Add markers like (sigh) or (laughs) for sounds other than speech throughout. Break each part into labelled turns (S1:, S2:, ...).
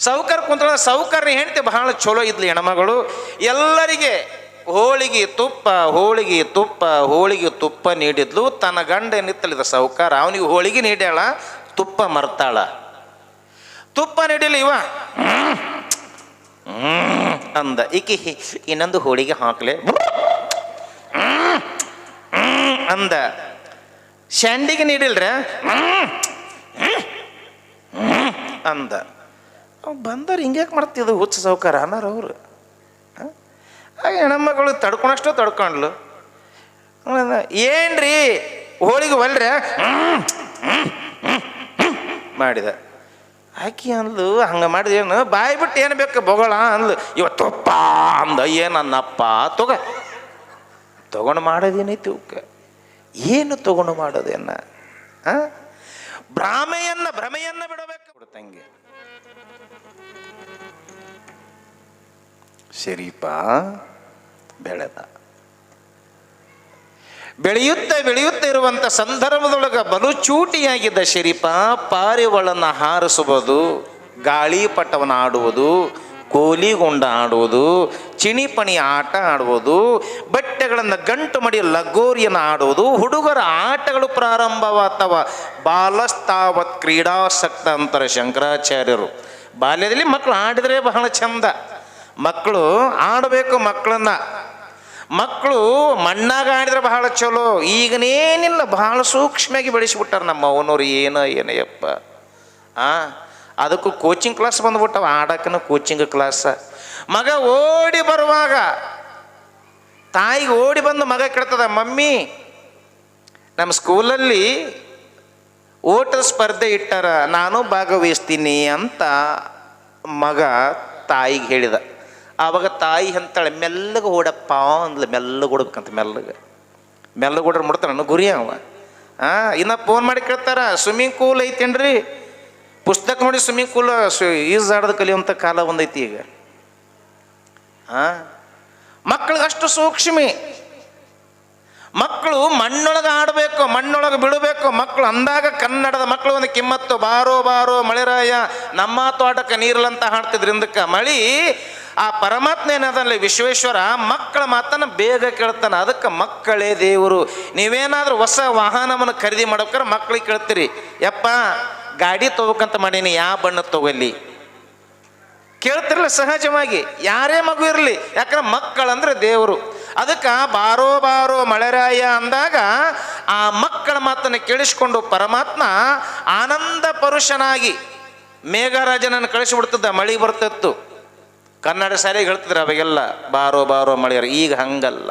S1: ಸೌಕರ್ ಕುಂತ ಸೌಕರ್ಯ ಹೆಂಡತಿ ಬಹಳ ಚಲೋ ಇದ್ಲಿ ಹೆಣ್ಮಗಳು. ಎಲ್ಲರಿಗೆ ಹೋಳಿಗೆ ತುಪ್ಪ ಹೋಳಿಗೆ ತುಪ್ಪ ಹೋಳಿಗೆ ತುಪ್ಪ ನೀಡಿದ್ಲು. ತನ್ನ ಗಂಡ ನಿತ್ತಲಿದ ಸೌಕಾರ, ಅವನಿಗೆ ಹೋಳಿಗೆ ನೀಡ್ಯಾಳ, ತುಪ್ಪ ಮರ್ತಾಳ. ತುಪ್ಪ ನೀಡಿಲ್ಲ ಇವ. ಅಂದ. ಈಕಿ ಇನ್ನೊಂದು ಹೋಳಿಗೆ ಹಾಕ್ಲೆ. ಅಂದ. ಶಂಡಿಗೆ ನೀಡಿಲ್ರ? ಅಂದ. ಅವ್ ಬಂದವ್ರು ಹಿಂಗ್ಯಾಕೆ ಮಾಡ್ತಿದ್ದು ಹುಚ್ಚ ಸಾವುಕಾರ? ಅನ್ನಾರ ಅವರು. ಆಗ ಹೆಣ್ಮಗಳು ತಡ್ಕೊಳಷ್ಟು ತಡ್ಕೊಂಡ್ಲು. ಏನು ಏನ್ರಿ? ಹೋಳಿಗೆ ಒಲ್ರೆ. ಮಾಡಿದ. ಆಕಿ ಅಂದ್ಲು, ಹಂಗೆ ಮಾಡಿದ ಏನು ಬಾಯಿ ಬಿಟ್ಟು ಏನು ಬೇಕು ಬೊಗಳ ಅಂದ್ಲು. ಇವತ್ತಪ್ಪ ಅಂದ ಏನನ್ನಪ್ಪ ತೊಗ. ತಗೊಂಡು ಮಾಡೋದೇನೈತಿ ಅವಕ್ಕೆ? ಏನು ತಗೊಂಡು ಮಾಡೋದೇನ ಹಾಂ? ಭ್ರಾಮೆಯನ್ನ ಭ್ರಮೆಯನ್ನ ಬಿಡಬೇಕು. ಬಿಡ್ತಂಗೆ ಶರೀಪ ಬೆಳೆದ. ಬೆಳೆಯುತ್ತ ಬೆಳೆಯುತ್ತ ಇರುವಂಥ ಸಂದರ್ಭದೊಳಗೆ ಬಲು ಚೂಟಿಯಾಗಿದ್ದ ಶರೀಪ ಪಾರಿವಳನ್ನು ಹಾರಿಸುವುದು ಗಾಳಿಪಟವನ್ನು ಆಡುವುದು ಕೋಲಿಗುಂಡ ಆಡುವುದು, ಚಿಣಿಪಣಿ ಆಟ ಆಡುವುದು, ಬಟ್ಟೆಗಳನ್ನು ಗಂಟು ಮಡಿ ಲಗೋರಿಯನ್ನು ಆಡುವುದು, ಹುಡುಗರ ಆಟಗಳು ಪ್ರಾರಂಭವಾಗ್ತವ. ಬಾಲಸ್ತಾವತ್ ಕ್ರೀಡಾಸಕ್ತ ಅಂತಾರೆ ಶಂಕರಾಚಾರ್ಯರು. ಬಾಲ್ಯದಲ್ಲಿ ಮಕ್ಕಳು ಆಡಿದರೆ ಬಹಳ ಚಂದ. ಮಕ್ಕಳು ಆಡಬೇಕು ಮಕ್ಕಳನ್ನ ಮಕ್ಕಳು ಮಣ್ಣಾಗ ಆಡಿದ್ರೆ ಬಹಳ ಚಲೋ. ಈಗನೇನಿಲ್ಲ ಬಹಳ ಸೂಕ್ಷ್ಮವಾಗಿ ಬೆಳೆಸಿಬಿಟ್ಟಾರೆ ನಮ್ಮ ಅವನವ್ರು ಏನೋ ಯಪ್ಪ. ಆ? ಅದಕ್ಕೂ ಕೋಚಿಂಗ್ ಕ್ಲಾಸ್ ಬಂದ್ಬಿಟ್ಟವ, ಆಡಕ್ಕನ ಕೋಚಿಂಗ್ ಕ್ಲಾಸ್ ಮಗ ಓಡಿ ಬರುವಾಗ, ತಾಯಿಗೆ ಓಡಿ ಬಂದು ಮಗ ಕೇಳ್ತದ ಮಮ್ಮಿ ನಮ್ಮ ಸ್ಕೂಲಲ್ಲಿ ಓಟ ಸ್ಪರ್ಧೆ ಇಟ್ಟಾರ, ನಾನು ಭಾಗವಹಿಸ್ತೀನಿ ಅಂತ ಮಗ ತಾಯಿಗೆ ಹೇಳಿದ. ಆವಾಗ ತಾಯಿ ಅಂತಾಳೆ ಮೆಲ್ಲಗೆ ಓಡಪ್ಪ ಅಂದ್ಲು, ಮೆಲ್ಲಗೆ ಓಡ್ಬೇಕಂತ ಮೆಲ್ಲಗೆ. ಮೆಲ್ಲಗೆ ಓಡ್ರೆ ಮುಡ್ತಾನೆ ಗುರಿ ಅವ. ಹಾಂ ಇನ್ನ ಫೋನ್ ಮಾಡಿ ಕೇಳ್ತಾರ ಸ್ವಿಮ್ಮಿಂಗ್ ಪೂಲ್ ಐತೇನ್ರಿ? ಪುಸ್ತಕ ನೋಡಿ ಸ್ವಿಮ್ಮಿಂಗ್ ಪೂಲ್ ಈಜಾಡೋದು ಕಲಿಯುವಂಥ ಕಾಲ ಒಂದೈತಿ ಈಗ. ಹಾಂ? ಮಕ್ಕಳಿಗಷ್ಟು ಸೂಕ್ಷ್ಮಿ. ಮಕ್ಕಳು ಮಣ್ಣೊಳಗೆ ಆಡಬೇಕು, ಮಣ್ಣೊಳಗೆ ಬಿಡಬೇಕು. ಮಕ್ಕಳು ಅಂದಾಗ ಕನ್ನಡದ ಮಕ್ಕಳು ಒಂದು ಕಿಮ್ಮತ್ತು. ಬಾರೋ ಬಾರೋ, ಮಳೆರಾಯ, ನಮ್ಮ ತೋಟಕ್ಕೆ ನೀರಲ್ಲಂತ ಹಾಡ್ತಿದ್ರು ಹಿಂದಕ್ಕೆ. ಮಳಿ, ಆ ಪರಮಾತ್ಮ ಏನದಲ್ಲಿ ವಿಶ್ವೇಶ್ವರ, ಮಕ್ಕಳ ಮಾತನ್ನು ಬೇಗ ಕೇಳ್ತಾನೆ. ಅದಕ್ಕೆ ಮಕ್ಕಳೇ ದೇವರು. ನೀವೇನಾದ್ರೂ ಹೊಸ ವಾಹನವನ್ನು ಖರೀದಿ ಮಾಡ್ಬೇಕಾರೆ ಮಕ್ಕಳಿಗೆ ಕೇಳ್ತೀರಿ. ಯಪ್ಪ ಗಾಡಿ ತಗೋಕಂತ ಮಾಡೀನಿ ಯಾವ ಬಣ್ಣ ತಗೊಲ್ಲಿ ಕೇಳ್ತಿರಲ್ಲ ಸಹಜವಾಗಿ, ಯಾರೇ ಮಗು ಇರಲಿ, ಯಾಕಂದ್ರೆ ಮಕ್ಕಳಂದ್ರೆ ದೇವರು. ಅದಕ್ಕೆ ಬಾರೋ ಬಾರೋ ಮಳೆರಾಯ ಅಂದಾಗ ಆ ಮಕ್ಕಳ ಮಾತನ್ನು ಕೇಳಿಸ್ಕೊಂಡು ಪರಮಾತ್ಮ ಆನಂದ ಪರುಷನಾಗಿ ಮೇಘರಾಜನನ್ನು ಕಳಿಸಿಬಿಡ್ತಿದ್ದ ಮಳೆ ಬರ್ತಿತ್ತು. ಕನ್ನಡ ಸಾರಿಗೆ ಹೇಳ್ತಿದ್ರು ಅವಾಗೆಲ್ಲ, ಬಾರೋ ಬಾರೋ ಮಳೆಯರು, ಈಗ ಹಂಗಲ್ಲ.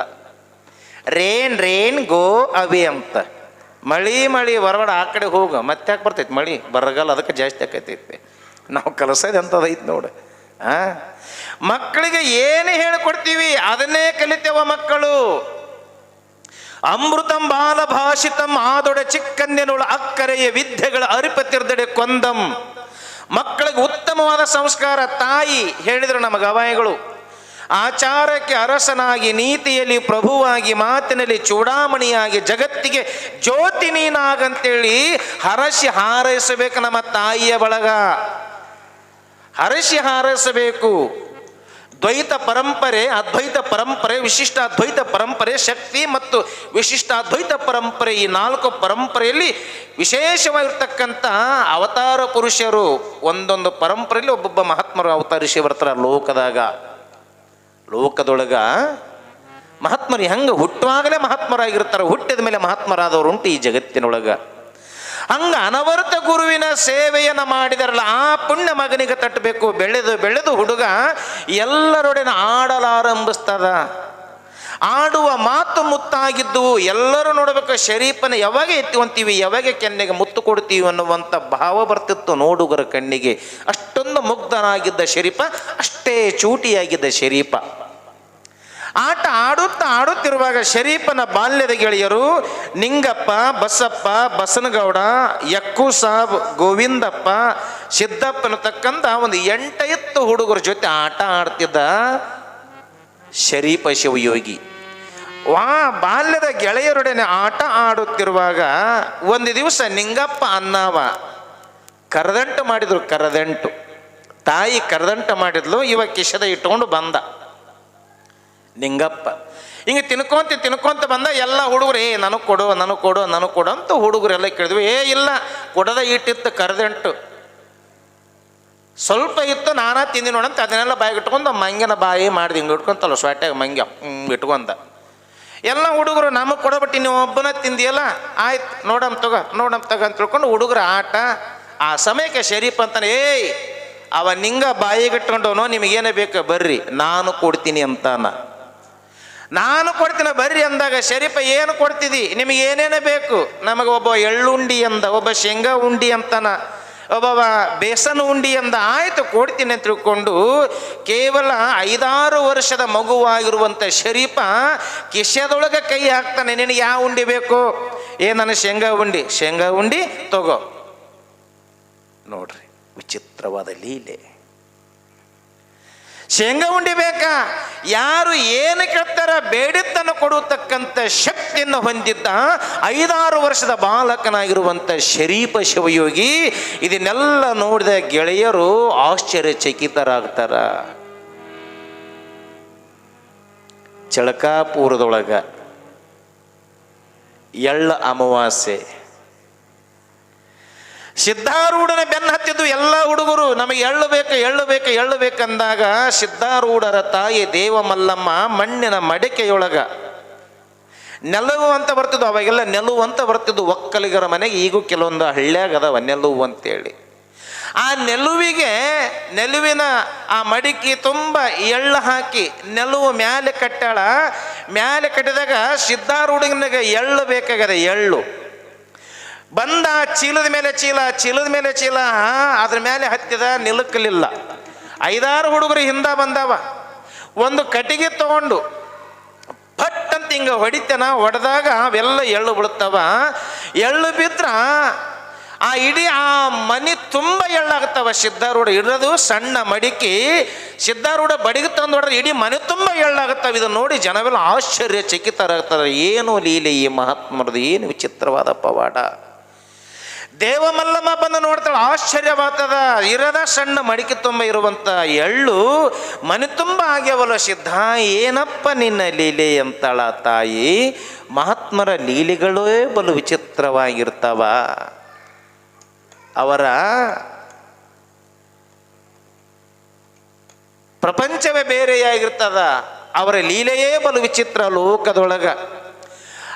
S1: ರೇನ್ ರೇನ್ ಗೋ ಅವಿ ಅಂತ. ಮಳಿ ಮಳಿ, ಹೊರಗಡೆ ಆ ಕಡೆ ಹೋಗು, ಮತ್ತೆ ಯಾಕೆ ಬರ್ತೈತಿ ಮಳಿ? ಬರಗಾಲ ಅದಕ್ಕೆ ಜಾಸ್ತಿ ಆಕೈತೈತಿ. ನಾವು ಕಲಿಸೋದು ಎಂಥದೈತಿ ನೋಡು. ಆ? ಮಕ್ಕಳಿಗೆ ಏನು ಹೇಳಿಕೊಡ್ತೀವಿ? ಅದನ್ನೇ ಕಲಿತೇವ ಮಕ್ಕಳು. ಅಮೃತಂ ಬಾಲ ಭಾಷಿತಂ ಆದೊಡೆ ಚಿಕ್ಕಂದಿನೊಳ ಅಕ್ಕರೆಯ ವಿದ್ಯೆಗಳ ಅರಿಪತಿರ್ದಡೆ ಕೊಂದಂ. ಮಕ್ಕಳಿಗೆ ಉತ್ತಮವಾದ ಸಂಸ್ಕಾರ ತಾಯಿ ಹೇಳಿದರು ನಮ್ಮ ಗವಾಯಿಗಳು ಆಚಾರಕ್ಕೆ ಅರಸನಾಗಿ, ನೀತಿಯಲ್ಲಿ ಪ್ರಭುವಾಗಿ, ಮಾತಿನಲ್ಲಿ ಚೂಡಾಮಣಿಯಾಗಿ, ಜಗತ್ತಿಗೆ ಜ್ಯೋತಿ ನೀನಾಗಂತೇಳಿ ಹರಸಿ ಹಾರೈಸಬೇಕು ನಮ್ಮ ತಾಯಿಯ ಬಳಗ. ಹರಸಿ ಹಾರೈಸಬೇಕು. ದ್ವೈತ ಪರಂಪರೆ, ಅದ್ವೈತ ಪರಂಪರೆ, ವಿಶಿಷ್ಟ ಅದ್ವೈತ ಪರಂಪರೆ, ಶಕ್ತಿ ಮತ್ತು ವಿಶಿಷ್ಟ ಅದ್ವೈತ ಪರಂಪರೆ, ಈ ನಾಲ್ಕು ಪರಂಪರೆಯಲ್ಲಿ ವಿಶೇಷವಾಗಿರ್ತಕ್ಕಂಥ ಅವತಾರ ಪುರುಷರು ಒಂದೊಂದು ಪರಂಪರೆಯಲ್ಲಿ ಒಬ್ಬೊಬ್ಬ ಮಹಾತ್ಮರು ಅವತರಿಸಿ ಬರ್ತಾರೆ ಲೋಕದಾಗ. ಲೋಕದೊಳಗ ಮಹಾತ್ಮರು ಹೆಂಗೆ ಹುಟ್ಟುವಾಗಲೇ ಮಹಾತ್ಮರಾಗಿರ್ತಾರೆ, ಹುಟ್ಟಿದ ಮೇಲೆ ಮಹಾತ್ಮರಾದವರು ಉಂಟು ಈ ಜಗತ್ತಿನೊಳಗ. ಹಂಗ ಅನವರ್ತ ಗುರುವಿನ ಸೇವೆಯನ್ನು ಮಾಡಿದಾರಲ್ಲ, ಆ ಪುಣ್ಯ ಮಗನಿಗೆ ತಟ್ಟಬೇಕು, ಬೆಳೆದು ಬೆಳೆದು ಹುಡುಗ ಎಲ್ಲರೊಡನೆ ಆಡಲಾರಂಭಿಸ್ತದ. ಆಡುವ ಮಾತು ಮುತ್ತಾಗಿದ್ದು ಎಲ್ಲರೂ ನೋಡಬೇಕು, ಶರೀಫನ ಯಾವಾಗ ಎತ್ತುವಂತೀವಿ, ಯಾವಾಗ ಕೆನ್ನೆಗೆ ಮುತ್ತು ಕೊಡ್ತೀವಿ ಅನ್ನುವಂಥ ಭಾವ ಬರ್ತಿತ್ತು ನೋಡುಗರ ಕಣ್ಣಿಗೆ. ಅಷ್ಟೊಂದು ಮುಗ್ಧನಾಗಿದ್ದ ಶರೀಫ, ಅಷ್ಟೇ ಚೂಟಿಯಾಗಿದ್ದ ಶರೀಫ. ಆಟ ಆಡುತ್ತಾ ಆಡುತ್ತಿರುವಾಗ ಶರೀಫನ ಬಾಲ್ಯದ ಗೆಳೆಯರು, ನಿಂಗಪ್ಪ, ಬಸಪ್ಪ, ಬಸನಗೌಡ, ಯಕ್ಕು ಸಾಬ್, ಗೋವಿಂದಪ್ಪ ಸಿದ್ದಪ್ಪನ ತಕ್ಕಂತ ಒಂದು ಎಂಟೈತ್ತು ಹುಡುಗರ ಜೊತೆ ಆಟ ಆಡ್ತಿದ್ದ ಶರೀಫ ಶಿವಯೋಗಿ ವಾ ಬಾಲ್ಯದ ಗೆಳೆಯರೊಡನೆ ಆಟ ಆಡುತ್ತಿರುವಾಗ ಒಂದು ದಿವಸ ನಿಂಗಪ್ಪ ಅನ್ನಾವ, ಕರದಂಟು ಮಾಡಿದ್ರು, ಕರದಂಟು. ತಾಯಿ ಕರದಂಟು ಮಾಡಿದ್ಲು, ಇವ ಕಿಶದ ಇಟ್ಕೊಂಡು ಬಂದ. ನಿಂಗಪ್ಪ, ಹಿಂಗೆ ತಿನ್ಕೊಂತ ತಿನ್ಕೊಂತ ಬಂದ, ಎಲ್ಲ ಹುಡುಗರು, ಏ, ನನಗೆ ಕೊಡು ನನಗೆ ಕೊಡು ನನಗೆ ಕೊಡು ಅಂತ ಹುಡುಗರೆಲ್ಲ ಕೇಳಿದ್ವಿ. ಏ, ಇಲ್ಲ, ಕೊಡದ ಇಟ್ಟಿತ್ತು, ಕರೆದಂಟು. ಸ್ವಲ್ಪ ಇತ್ತು, ನಾನಾ ತಿಂದಿ ನೋಡಂತ ಅದನ್ನೆಲ್ಲ ಬಾಯಿಗೆ ಇಟ್ಕೊಂಡು ಮಂಗನ ಬಾಯಿ ಮಾಡ್ದು. ಹಿಂಗೆ ಇಟ್ಕೊಂತಲ್ಲ ಸ್ವಾಟ್ಯಾಗ ಮಂಗ್ಯ. ಇಟ್ಕೊಂಡ. ಎಲ್ಲ ಹುಡುಗರು ನಮಗೆ ಕೊಡಬಿಟ್ಟು ನೀವು ಒಬ್ಬನ ತಿಂದಿಯಲ್ಲ? ಆಯ್ತು, ನೋಡಮ್ ತಗೋ ನೋಡಮ್ ತಗೋ ಅಂತ ತಿಳ್ಕೊಂಡು ಹುಡುಗರ ಆಟ, ಆ ಸಮಯಕ್ಕೆ ಶರೀಫ್ ಅಂತಾನೆ, ಏಯ್, ಅವ ನಿಂಗ ಬಾಯಿಗೆ ಗಿಟ್ಕೊಂಡವನು ನಿಮಗೇನೇ ಬೇಕು? ಬರ್ರಿ, ನಾನು ಕೊಡ್ತೀನಿ ಅಂತಾನ. ನಾನು ಕೊಡ್ತೀನಿ, ಬರ್ರಿ ಅಂದಾಗ, ಶರೀಫ, ಏನು ಕೊಡ್ತಿದ್ದಿ ನಿಮಗೆ ಏನೇನೇ ಬೇಕು? ನಮಗೆ ಒಬ್ಬ ಎಳ್ಳುಂಡಿ ಅಂದ, ಒಬ್ಬ ಶೇಂಗಾ ಉಂಡಿ ಅಂತಾನ. ಬೇಸನ್ ಉಂಡಿ ಅಂದ ಆಯ್ತು ಕೊಡ್ತೀನಿ ಅಂತ ತಿಳ್ಕೊಂಡು ಕೇವಲ ಐದಾರು ವರ್ಷದ ಮಗುವಾಗಿರುವಂಥ ಶರೀಫ ಕಿಶೆದೊಳಗೆ ಕೈ ಹಾಕ್ತಾನೆ, ನಿನಗೆ ಯಾವ ಉಂಡಿ ಬೇಕು? ಏ, ನನ್ನ ಶೇಂಗಾ ಉಂಡಿ. ಶೇಂಗಾ ಉಂಡಿ, ತಗೋ. ನೋಡ್ರಿ, ವಿಚಿತ್ರವಾದ ಲೀಲೆ. ಶೇಂಗಾ ಉಂಡಿ ಬೇಕಾ? ಯಾರು ಏನು ಕೇಳ್ತಾರ ಬೇಡಿದ್ದನ್ನು ಕೊಡತಕ್ಕಂಥ ಶಕ್ತಿಯನ್ನು ಹೊಂದಿದ್ದ ಐದಾರು ವರ್ಷದ ಬಾಲಕನಾಗಿರುವಂಥ ಶರೀಪ ಶಿವಯೋಗಿ ಇದನ್ನೆಲ್ಲ ನೋಡಿದ ಗೆಳೆಯರು ಆಶ್ಚರ್ಯಚಕಿತರಾಗ್ತಾರ. ಚಳಕಾಪುರದೊಳಗ ಎಳ್ಳ ಅಮಾವಾಸ್ಯೆ. ಸಿದ್ಧಾರೂಢನ ಬೆನ್ನ ಹತ್ತಿದ್ದು ಎಲ್ಲ ಹುಡುಗರು ನಮಗೆ ಎಳ್ಳು ಬೇಕು ಎಳ್ಳು ಬೇಕು ಎಳ್ಳು ಬೇಕಂದಾಗ ಸಿದ್ಧಾರೂಢರ ತಾಯಿ ದೇವಮಲ್ಲಮ್ಮ ಮಣ್ಣಿನ ಮಡಿಕೆಯೊಳಗ ನೆಲವು ಅಂತ ಬರ್ತಿದ್ವು. ಅವಾಗೆಲ್ಲ ನೆಲುವು ಅಂತ ಬರ್ತಿದ್ವು ಒಕ್ಕಲಿಗರ ಮನೆಗೆ. ಈಗೂ ಕೆಲವೊಂದು ಹಳ್ಳ್ಯಾಗ ಅದಾವ ನೆಲುವು ಅಂತೇಳಿ. ಆ ನೆಲುವಿಗೆ ನೆಲುವಿನ ಆ ಮಡಿಕೆ ತುಂಬ ಎಳ್ಳು ಹಾಕಿ ನೆಲುವು ಮ್ಯಾಲೆ ಕಟ್ಟಾಳ ಮ್ಯಾಲೆ ಕಟ್ಟಿದಾಗ ಸಿದ್ಧಾರೂಢನಿಗೆ ಎಳ್ಳು ಬೇಕಾಗದೆ ಎಳ್ಳು. ಬಂದ ಚೀಲದ ಮೇಲೆ ಚೀಲ, ಚೀಲದ ಮೇಲೆ ಚೀಲ ಅದ್ರ ಮೇಲೆ ಹತ್ತಿದ ನಿಲುಕಲಿಲ್ಲ. ಐದಾರು ಹುಡುಗರು ಹಿಂದ ಬಂದವ. ಒಂದು ಕಟ್ಟಿಗೆ ತಗೊಂಡು ಪಟ್ ಅಂತ ಹಿಂಗೆ ಹೊಡಿತೇನ, ಹೊಡೆದಾಗ ಅವೆಲ್ಲ ಎಳ್ಳು ಬಿಡುತ್ತವ ಎಳ್ಳು ಬಿದ್ರ ಆ ಇಡೀ ಆ ಮನೆ ತುಂಬ ಎಳ್ಳಾಗುತ್ತವ ಸಿದ್ಧಾರೂಢ ಇಡೋದು ಸಣ್ಣ ಮಡಿಕೆ, ಸಿದ್ಧಾರೂಢ ಬಡಿಗೆ ತಂದು ಹೊಡೆದ್ರೆ ಇಡೀ ಮನೆ ತುಂಬ ಎಳ್ಳಾಗುತ್ತವೆ ಇದನ್ನು ನೋಡಿ ಜನವೆಲ್ಲ ಆಶ್ಚರ್ಯ ಚಕಿತರಾಗ್ತಾರೆ ಏನು ಲೀಲೆ ಈ ಮಹಾತ್ಮರದು ಏನು ವಿಚಿತ್ರವಾದ ಪವಾಡ. ದೇವಮಲ್ಲಮ್ಮ ಬಂದು ನೋಡ್ತಾಳೆ, ಆಶ್ಚರ್ಯವಾಗ್ತದ. ಇರದ ಸಣ್ಣ ಮಡಿಕೆ ತುಂಬ ಇರುವಂಥ ಎಳ್ಳು ಮನೆ ತುಂಬ ಆಗ್ಯವಲ್ಲ ಸಿದ್ಧ. ಏನಪ್ಪ ನಿನ್ನ ಲೀಲೆ ಅಂತಾಳ ತಾಯಿ? ಮಹಾತ್ಮರ ಲೀಲೆಗಳೇ ಬಲು ವಿಚಿತ್ರವಾಗಿರ್ತಾವ. ಅವರ ಪ್ರಪಂಚವೇ ಬೇರೆಯಾಗಿರ್ತದ. ಅವರ ಲೀಲೆಯೇ ಬಲು ವಿಚಿತ್ರ ಲೋಕದೊಳಗ.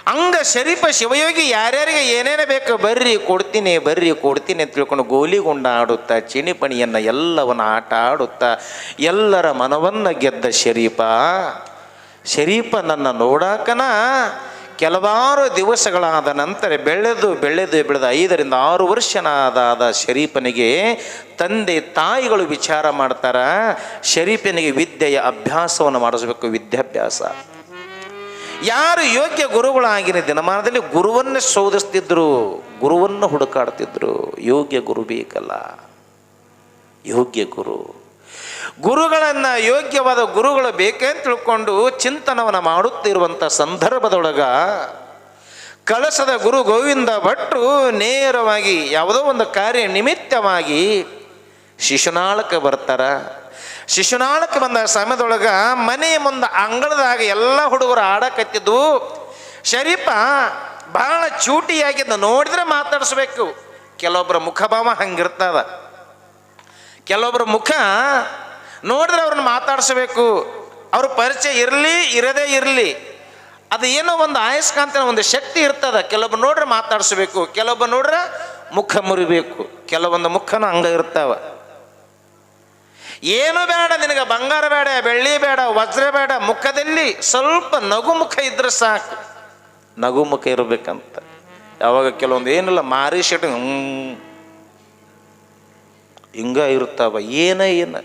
S1: ಹಂಗ ಶರೀಫ ಶಿವಯೋಗಿ ಯಾರ್ಯಾರಿಗೆ ಏನೇನೇ ಬೇಕು ಬರ್ರಿ, ಕೊಡ್ತೀನಿ ಬರ್ರಿ, ಕೊಡ್ತೀನಿ ಅಂತ ತಿಳ್ಕೊಂಡು ಗೋಲಿಗುಂಡ ಆಡುತ್ತಾ ಚಿಣಿಪಣಿಯನ್ನು ಎಲ್ಲವನ್ನು ಆಟ ಆಡುತ್ತಾ, ಎಲ್ಲರ ಮನವನ್ನು ಗೆದ್ದ ಶರೀಫ ಶರೀಫ ನನ್ನ ನೋಡಾಕನ ಕೆಲವಾರು ದಿವಸಗಳಾದ ನಂತರ ಬೆಳೆದು ಬೆಳೆದು ಬೆಳೆದು ಐದರಿಂದ ಆರು ವರ್ಷನಾದ ಶರೀಫನಿಗೆ ತಂದೆ, ತಾಯಿಗಳು ವಿಚಾರ ಮಾಡ್ತಾರ. ಶರೀಫನಿಗೆ ವಿದ್ಯೆಯ ಅಭ್ಯಾಸವನ್ನು ಮಾಡಿಸ್ಬೇಕು, ವಿದ್ಯಾಭ್ಯಾಸ. ಯಾರು ಯೋಗ್ಯ ಗುರುಗಳಾಗಿನ ದಿನಮಾನದಲ್ಲಿ ಗುರುವನ್ನೇ ಶೋಧಿಸ್ತಿದ್ರು, ಗುರುವನ್ನು ಹುಡುಕಾಡ್ತಿದ್ರು. ಯೋಗ್ಯ ಗುರು ಬೇಕಲ್ಲ. ಯೋಗ್ಯ ಗುರು. ಗುರುಗಳನ್ನು ಯೋಗ್ಯವಾದ ಗುರುಗಳು ಬೇಕೇ ತಿಳ್ಕೊಂಡು ಚಿಂತನವನ್ನು ಮಾಡುತ್ತಿರುವಂಥ ಸಂದರ್ಭದೊಳಗ ಕಳಸದ ಗುರು ಗೋವಿಂದ ಭಟ್ರು ನೇರವಾಗಿ ಯಾವುದೋ ಒಂದು ಕಾರ್ಯ ನಿಮಿತ್ತವಾಗಿ ಶಿಶುನಾಳಕ್ಕೆ ಬರ್ತಾರ. ಶಿಶುನಾಳಕ್ಕೆ ಬಂದ ಸಮಯದೊಳಗ ಮನೆ ಮುಂದೆ ಅಂಗಳದಾಗ ಎಲ್ಲ ಹುಡುಗರು ಆಡಕತ್ತಿದ್ದು, ಶರೀಫ ಬಹಳ ಚೂಟಿಯಾಗಿದ್ದ ನೋಡಿದ್ರೆ ಮಾತಾಡಿಸ್ಬೇಕು. ಕೆಲವೊಬ್ಬರ ಮುಖಭಾವ ಹಂಗಿರ್ತದ. ಕೆಲವೊಬ್ಬರ ಮುಖ ನೋಡಿದ್ರೆ ಅವ್ರನ್ನ ಮಾತಾಡಿಸ್ಬೇಕು. ಅವ್ರ ಪರಿಚಯ ಇರಲಿ, ಇರದೇ ಇರಲಿ. ಅದು ಏನೋ ಒಂದು ಆಯಸ್ಕಾಂತನ ಒಂದು ಶಕ್ತಿ ಇರ್ತದ. ಕೆಲವೊಬ್ಬ ನೋಡ್ರೆ ಮಾತಾಡಿಸ್ಬೇಕು. ಕೆಲವೊಬ್ಬ ನೋಡ್ರೆ ಮುಖ ಮುರಿಬೇಕು. ಕೆಲವೊಂದು ಮುಖನ ಹಂಗ ಇರ್ತಾವ. ಏನು ಬೇಡ ನಿನಗೆ, ಬಂಗಾರ ಬೇಡ, ಬೆಳ್ಳಿ ಬೇಡ, ವಜ್ರ ಬೇಡ, ಮುಖದಲ್ಲಿ ಸ್ವಲ್ಪ ನಗು ಮುಖ ಇದ್ರೆ ಸಾಕು. ನಗು ಮುಖ ಇರಬೇಕಂತ. ಯಾವಾಗ ಕೆಲವೊಂದು ಏನಿಲ್ಲ, ಮಾರಿ ಶೆಟ್ ಹಿಂಗ ಇರ್ತಾವ ಏನ ಏನ.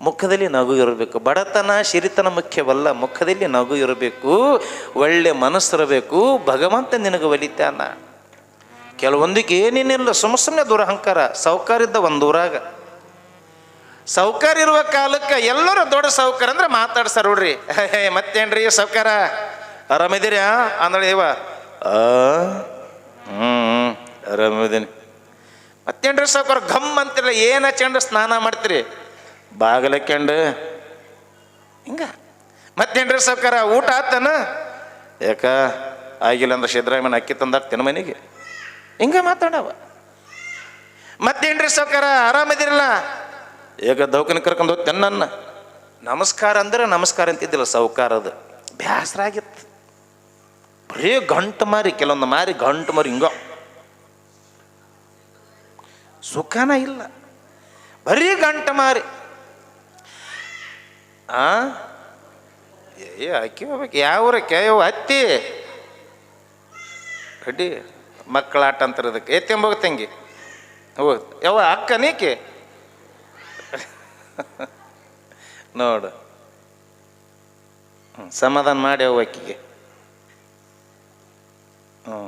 S1: ಮುಖದಲ್ಲಿ ನಗು ಇರಬೇಕು. ಬಡತನ, ಸಿರಿತನ ಮುಖ್ಯವಲ್ಲ, ಮುಖದಲ್ಲಿ ನಗು ಇರಬೇಕು, ಒಳ್ಳೆ ಮನಸ್ಸಿರಬೇಕು, ಭಗವಂತ ನಿನಗೆ ಒಲಿತಾನ. ಕೆಲವೊಂದಿಗೆ ಏನೇನಿಲ್ಲ, ಸುಮ್ಮ ಸುಮ್ಮನೆ ದುರಹಂಕಾರ, ಸೌಕಾರಿದ್ದ ಒಂದು ಊರಾಗ. ಸೌಕರ್ಯ ಇರುವ ಕಾಲಕ್ಕೆ ಎಲ್ಲರೂ ದೊಡ್ಡ ಸೌಕರ್ಯ ಅಂದ್ರೆ ಮಾತಾಡ್ಸಾರ ನೋಡ್ರಿ. ಮತ್ತೇನ್ರಿ ಸೌಕಾರ ಆರಾಮಿದ್ದೀರಾ? ಅಂದ್ರೆ ಇವ. ಹ್ಞೂ ಆರಾಮಿದ್ದೀನಿ ಮತ್ತೇನ್ರಿ ಸಾವ್ಕಾರ ಘಮ್ ಅಂತಿಲ್ಲ ಏನು ಹಚ್ಕೊಂಡು ಸ್ನಾನ ಮಾಡ್ತೀರಿ? ಬಾಗಲಕ್ಕೆಂಡು ಹಿಂಗ. ಮತ್ತೇನ್ರಿ ಸಾವ್ಕಾರ ಊಟ ಆತನ? ಯಾಕ? ಆಗಿಲ್ಲ ಅಂದ್ರೆ ಸಿದ್ದರಾಮಯ್ಯನ ಅಕ್ಕಿ ತಂದಾಕ್ತೇನೆ ಮನೆಗೆ. ಹಿಂಗೆ ಮಾತಾಡವ. ಮತ್ತೇನ್ರಿ ಸಾವ್ಕಾರ ಆರಾಮದಿರಲ್ಲ? ಈಗ ದೌಕನ ಕರ್ಕೊಂಡು ಹೋಗ್ತೆ ನನ್ನ. ನಮಸ್ಕಾರ ಅಂದ್ರೆ ನಮಸ್ಕಾರ ಅಂತಿದ್ದಿಲ್ಲ ಸಾವುಕಾರದು ಬೇಸರ ಆಗಿತ್ತು ಬರೀ ಗಂಟು ಮಾರಿ, ಕೆಲವೊಂದು ಮಾರಿ ಗಂಟು ಮಾರಿ ಹಿಂಗ. ಸುಖನ ಇಲ್ಲ. ಬರೀ ಗಂಟು ಮಾರಿ. ಆ? ಏ ಅಕ್ಕಿ ಹೋಗ್ಬೇಕು. ಯಾವ ಊರಕ್ಕೆ? ಯಾವ ಹತ್ತಿ ಅಡ್ಡಿ. ಮಕ್ಕಳ ಆಟ ಅಂತಾರದಕ್ಕೆ ಎತ್ತೆಂಬೋಗ ತಂಗಿ. ಓ ಯಾವ ಅಕ್ಕ, ನೀಕೆ? (laughs) ನೋಡು. ಹ್ಞೂ ಸಮಾಧಾನ ಮಾಡಿ ಅವು ಹ್ಞೂ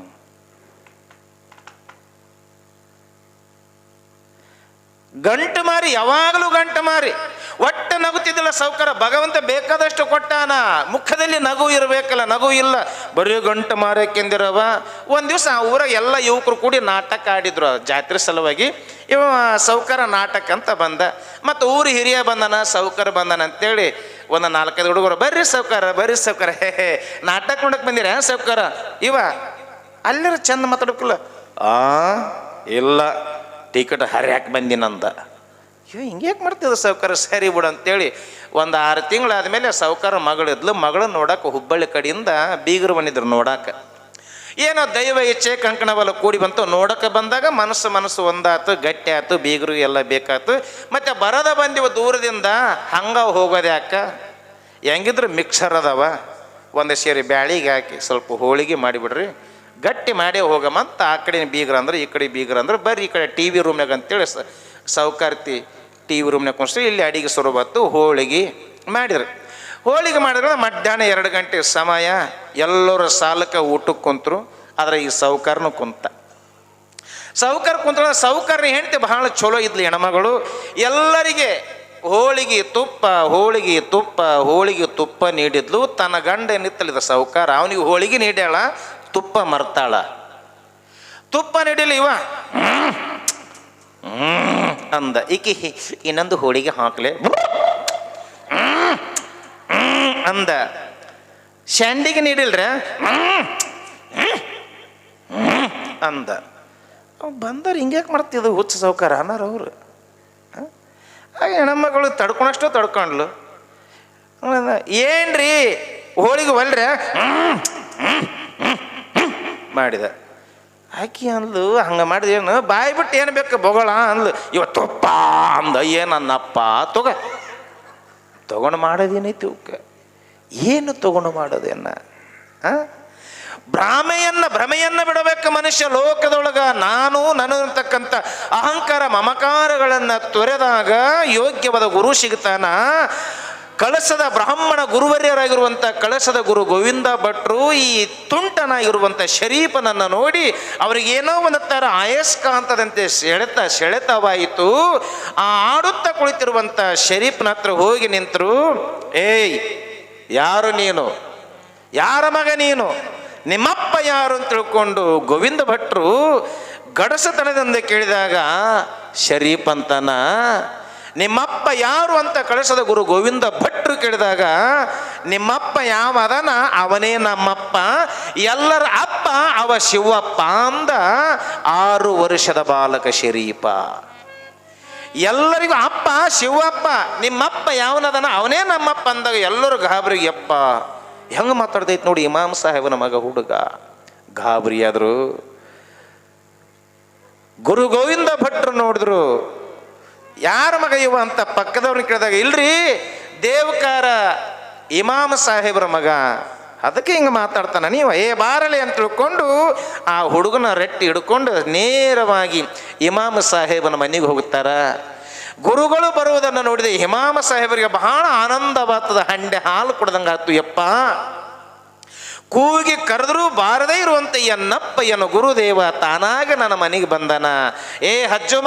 S1: ಗಂಟು ಮಾರಿ, ಯಾವಾಗಲೂ ಗಂಟು ಮಾರಿ. ಒಟ್ಟು ನಗುತ್ತಿದ್ದಿಲ್ಲ ಸೌಕರ ಭಗವಂತ ಬೇಕಾದಷ್ಟು ಕೊಟ್ಟಾನ. ಮುಖದಲ್ಲಿ ನಗು ಇರಬೇಕಲ್ಲ, ನಗು ಇಲ್ಲ. ಬರೀ ಗಂಟು ಮಾರಕ್ಕೆಂದಿರವ ಒಂದು ದಿವಸ ಆ ಊರ ಎಲ್ಲ ಯುವಕರು ಕೂಡಿ ನಾಟಕ ಆಡಿದ್ರು ಜಾತ್ರೆ ಸಲುವಾಗಿ. ಇವ ಸೌಕರ ನಾಟಕ ಅಂತ ಬಂದ. ಮತ್ತು ಊರು ಹಿರಿಯ ಬಂದನ ಸೌಕರ ಬಂದನ ಅಂತೇಳಿ ಒಂದು ನಾಲ್ಕೈದು ಹುಡುಗರು, ಬರ್ರಿ ಸೌಕರ ಬರ್ರಿ ಸೌಕರ ಹೇ ನಾಟಕ ನೋಡಕ್ಕೆ ಬಂದಿರ ಸೌಕರ ಇವ, ಅಲ್ಲಿರ ಚಂದ ಮಾತಾಡ್ಕಲ್ಲ ಆ, ಇಲ್ಲ. ಟಿಕೆಟ್ ಹರ್ಯಾಕೆ ಬಂದಿನಂದ ಅಯ್ಯೋ ಹಿಂಗ್ಯಾಕೆ ಮಾಡ್ತಿದ್ದ ಸಾವ್ಕಾರ? ಸರಿ ಬಿಡು ಅಂತೇಳಿ ಒಂದು ಆರು ತಿಂಗಳಾದಮೇಲೆ ಸಾವ್ಕಾರ ಮಗಳಿದ್ಲು ಮಗಳು ನೋಡಕ್ಕೆ ಹುಬ್ಬಳ್ಳಿ ಕಡೆಯಿಂದ ಬೀಗರು ಬಂದಿದ್ರು ನೋಡಕ್ಕೆ ಏನೋ ದೈವ ಇಚ್ಛೆ, ಕಂಕಣ ಬಲ ಕೂಡಿ ಬಂತು. ನೋಡಕ್ಕೆ ಬಂದಾಗ ಮನಸ್ಸು ಮನಸ್ಸು ಒಂದಾತು, ಗಟ್ಟಿ ಆಯ್ತು ಬೀಗರು ಎಲ್ಲ ಬೇಕಾಯ್ತು ಮತ್ತು ಬರದ ಬಂದಿವ ದೂರದಿಂದ ಹಂಗ ಹೋಗೋದು ಯಾಕ ಹೆಂಗಿದ್ರು ಮಿಕ್ಸರ್ ಅದಾವ. ಒಂದು ಸೇರಿ ಬ್ಯಾಳಿಗೆ ಹಾಕಿ ಸ್ವಲ್ಪ ಹೋಳಿಗೆ ಮಾಡಿಬಿಡ್ರಿ. ಗಟ್ಟಿ ಮಾಡಿ ಹೋಗಮಂತ ಆ ಕಡೆ ಬೀಗ್ರ ಅಂದ್ರೆ, ಈ ಕಡೆ ಬೀಗ್ರ ಅಂದ್ರೆ. ಬರ್ರಿ ಈ ಕಡೆ ಟಿ ವಿ ರೂಮ್ನಾಗ ಅಂತೇಳಿ ಸೌಕಾರ್ತಿ ಟಿ ವಿ ರೂಮ್ನಾಗ ಕುಣಿಸ್ರಿ ಇಲ್ಲಿ ಅಡಿಗೆ ಶುರು ಹೋಳಿಗೆ ಮಾಡಿದ್ರು. ಹೋಳಿಗೆ ಮಾಡಿದ್ರೆ ಮಧ್ಯಾಹ್ನ ಎರಡು ಗಂಟೆ ಸಮಯ, ಎಲ್ಲರ ಸಾಲಕ್ಕೆ ಊಟಕ್ಕೆ ಕುಂತರು, ಆದರೆ ಈ ಸೌಕಾರನು ಕುಂತ. ಸೌಕರ್ ಕುಂತ ಸೌಕಾರ ಹೆಂಡತಿ ಬಹಳ ಚಲೋ ಇದ್ಲು ಹೆಣ್ಮಗಳು. ಎಲ್ಲರಿಗೆ ಹೋಳಿಗೆ ತುಪ್ಪ ಹೋಳಿಗೆ ತುಪ್ಪ ಹೋಳಿಗೆ ತುಪ್ಪ ನೀಡಿದ್ಲು. ತನ್ನ ಗಂಡ ಏನಿತ್ತಲಿದ ಸೌಕಾರ, ಅವನಿಗೆ ಹೋಳಿಗೆ ನೀಡ್ಯಾಳ. ತುಪ್ಪ ಮರ್ತಾಳ. ತುಪ್ಪ ನೀಡಿಲ್ಲ ಇವ. ಅಂದ. ಈಕಿ ಇನ್ನೊಂದು ಹೋಳಿಗೆ ಹಾಕ್ಲೆ. ಅಂದ. ಶಂಡಿಗೆ ನೀಡಿಲ್ರ? ಅಂದ. ಅವ್ ಬಂದವ್ರು ಹಿಂಗ್ಯಾಕೆ ಮಾಡ್ತಿದ್ದು ಹುಚ್ಚ ಸೌಕಾರ ಅನ್ನಾರ ಅವರು. ಆಗ ಹೆಣ್ಮಗಳು ತಡ್ಕೊಳಷ್ಟು ತಡ್ಕೊಂಡ್ಲು. ಏನ್ರಿ? ಹೋಳಿಗೆ ಒಲ್ರ? ಮಾಡಿದ. ಆಕಿ ಅಂದ್ಲು, ಹಂಗೆ ಮಾಡಿದ ಏನು? ಬಾಯಿ ಬಿಟ್ಟು ಏನು ಬೇಕು ಬೊಗಳ ಅಂದ್ಲು. ಇವತ್ತಪ್ಪ ಅಂದ ಏನನ್ನಪ್ಪ ತೊಗ. ತಗೊಂಡು ಮಾಡೋದೇನೈತಿ ಅವಕ್ಕೆ ಏನು ತಗೊಂಡು ಮಾಡೋದೇನ? ಭ್ರಾಮೆಯನ್ನ, ಭ್ರಮೆಯನ್ನ ಬಿಡಬೇಕು ಮನುಷ್ಯ ಲೋಕದೊಳಗ. ನಾನು ನಾನು ಅಂತಕ್ಕಂಥ ಅಹಂಕಾರ ಮಮಕಾರಗಳನ್ನು ತೊರೆದಾಗ ಯೋಗ್ಯವಾದ ಗುರು ಸಿಗ್ತಾನ? ಕಳಸದ ಬ್ರಾಹ್ಮಣ ಗುರುವರ್ಯರಾಗಿರುವಂಥ ಕಳಸದ ಗುರು ಗೋವಿಂದ ಭಟ್ರು ಈ ತುಂಟನಾಗಿರುವಂಥ ಶರೀಫನನ್ನು ನೋಡಿ ಅವರಿಗೇನೋ ಒಂದು ಥರ ಆಯಸ್ಕಾಂತದಂತೆ ಸೆಳೆತ ಸೆಳೆತವಾಯಿತು. ಆ ಆಡುತ್ತಾ ಕುಳಿತಿರುವಂಥ ಶರೀಫ್ನ ಹತ್ರ ಹೋಗಿ ನಿಂತರು, ಏಯ್, ಯಾರು ನೀನು? ಯಾರ ಮಗ ನೀನು? ನಿಮ್ಮಪ್ಪ ಯಾರು? ಅಂತ ತಿಳ್ಕೊಂಡು ಗೋವಿಂದ ಭಟ್ರು ಗಡಸತನದಿಂದ ಕೇಳಿದಾಗ, ಶರೀಫ್ ಅಂತನ? ನಿಮ್ಮಪ್ಪ ಯಾರು ಅಂತ ಕಳಿಸದ ಗುರು ಗೋವಿಂದ ಭಟ್ರು ಕೇಳಿದಾಗ, ನಿಮ್ಮಪ್ಪ ಯಾವ ಅದನ ಅವನೇ ನಮ್ಮಪ್ಪ. ಎಲ್ಲರ ಅಪ್ಪ ಅವ ಶಿವಪ್ಪ ಅಂದ, ಆರು ವರ್ಷದ ಬಾಲಕ ಶರೀಪ. ಎಲ್ಲರಿಗೂ ಅಪ್ಪ, ಶಿವಪ್ಪ, ನಿಮ್ಮಪ್ಪ ಯಾವನದನ? ಅವನೇ ನಮ್ಮಪ್ಪ ಅಂದಾಗ ಎಲ್ಲರೂ ಗಾಬರಿ ಅಪ್ಪ ಹೆಂಗೆ ಮಾತಾಡ್ತೈತಿ ನೋಡಿ ಇಮಾಮ್ ಸಾಹೇಬನ ಮಗ ಹುಡುಗ. ಗಾಬರಿ ಆದ್ರು. ಗುರು ಗೋವಿಂದ ಭಟ್ರು ನೋಡಿದ್ರು ಯಾರ ಮಗ ಇವ ಅಂತ ಪಕ್ಕದವ್ರನ್ನ ಕೇಳಿದಾಗ, ಇಲ್ರಿ, ದೇವಕಾರ ಇಮಾಮ ಸಾಹೇಬ್ರ ಮಗ. ಅದಕ್ಕೆ ಹಿಂಗೆ ಮಾತಾಡ್ತಾನ ನೀವು. ಏ, ಬಾರಲಿ ಅಂತ ತಿಳ್ಕೊಂಡು ಆ ಹುಡುಗನ ರೆಟ್ಟಿ ಹಿಡ್ಕೊಂಡು ನೇರವಾಗಿ ಇಮಾಮ ಸಾಹೇಬನ ಮನೆಗೆ ಹೋಗುತ್ತಾರ. ಗುರುಗಳು ಬರುವುದನ್ನು ನೋಡಿದೆ ಹಿಮಾಮ ಸಾಹೇಬರಿಗೆ ಬಹಳ ಆನಂದವಾಗ್ತದ. ಹಂಡೆ ಹಾಲು ಕುಡ್ದಂಗೆ ಆಯ್ತು ಯಪ್ಪ. ಕೂಗಿ ಕರೆದರೂ ಬಾರದೇ ಇರುವಂತ ಎನ್ನಪ್ಪ ಎನ್ನು ಗುರುದೇವ ತಾನಾಗ ನನ್ನ ಮನೆಗೆ ಬಂದನ. ಏ, ಹಜ್ಜುಮ